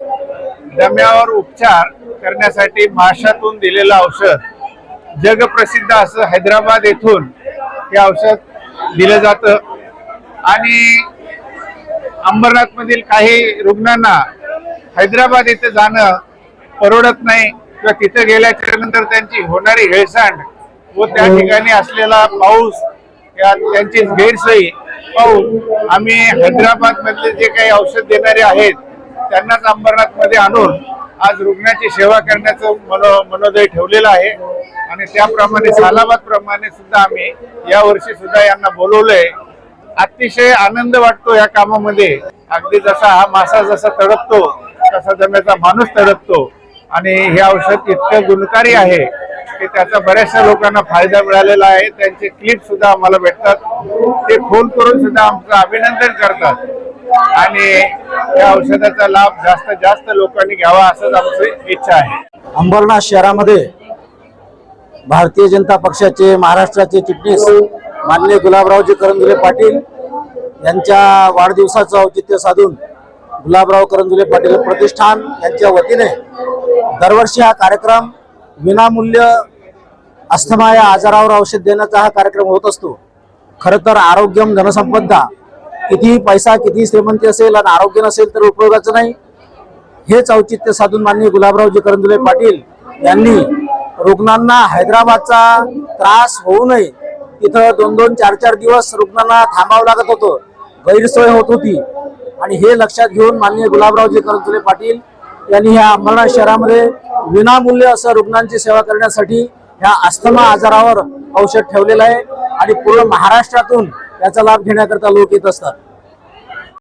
दम्यावर उपचार करण्यासाठी माशातून दिलेलं औषध जगप्रसिद्ध असं हैदराबाद येथून हे औषध दिलं जातं. आणि अंबरनाथमधील काही रुग्णांना हैदराबाद येथे जाणं परवडत नाही किंवा तिथे गेल्याच्यानंतर त्यांची होणारी हेळसांड व त्या ठिकाणी असलेला पाऊस या त्यांची गैरसोयी पाहून आम्ही हैदराबाद मधले जे काही औषध देणारे आहेत त्यांनाच अंबरनाथमध्ये आणून आज रुग्णाची सेवा करण्याचं मनो मनोदय ठेवलेलं आहे. आणि त्याप्रमाणे सालाबाद प्रमाणे सुद्धा आम्ही या वर्षी सुद्धा यांना बोलवलंय. अतिशय आनंद वाटतो या कामामध्ये. अगदी जसा हा मासा जसा तडपतो तसा जमेचा माणूस तडपतो. आणि हे औषध इतकं गुणकारी आहे की त्याचा बऱ्याचशा लोकांना फायदा मिळालेला आहे. त्यांचे क्लिप सुद्धा आम्हाला भेटतात. ते फोन करून सुद्धा आमचं अभिनंदन करतात. आणि या औषधाचा लाभ जास्तीत जास्त लोकांनी घ्यावा असंच आमची इच्छा आहे. अंबरनाथ शहरामध्ये भारतीय जनता पक्षाचे महाराष्ट्राचे चिटणीस माननीय गुलाबरावजी करंजुले पाटील यांच्या वाढदिवसाचं औचित्य साधून गुलाबराव करंजुले पाटील प्रतिष्ठान यांच्या वतीने दरवर्षी हा कार्यक्रम विनामूल्य अस्थमा या आजारावर औषध देण्याचा हा कार्यक्रम होत असतो. खरं तर आरोग्यम धनसंपदा किती पैसा किती श्रीमंती असेल आणि आरोग्य नसेल तर उपयोगाचं नाही. हेच औचित्य साधून माननीय गुलाबरावजी करंदुले पाटील यांनी रुग्णांना हैदराबादचा त्रास होऊ नये. तिथं दोन दोन चार चार दिवस रुग्णांना थांबावं लागत होतं. गैरसोय होत होती. आणि हे लक्षात घेऊन माननीय गुलाबरावजी करंदुले पाटील यांनी ह्या अंबरनाथ शहरामध्ये विनामूल्य असं रुग्णांची सेवा करण्यासाठी ह्या अस्थमा आजारावर औषध ठेवलेलं आहे. आणि पूर्ण महाराष्ट्रातून याचा लाभ घेण्याकरता लोक येत असतात.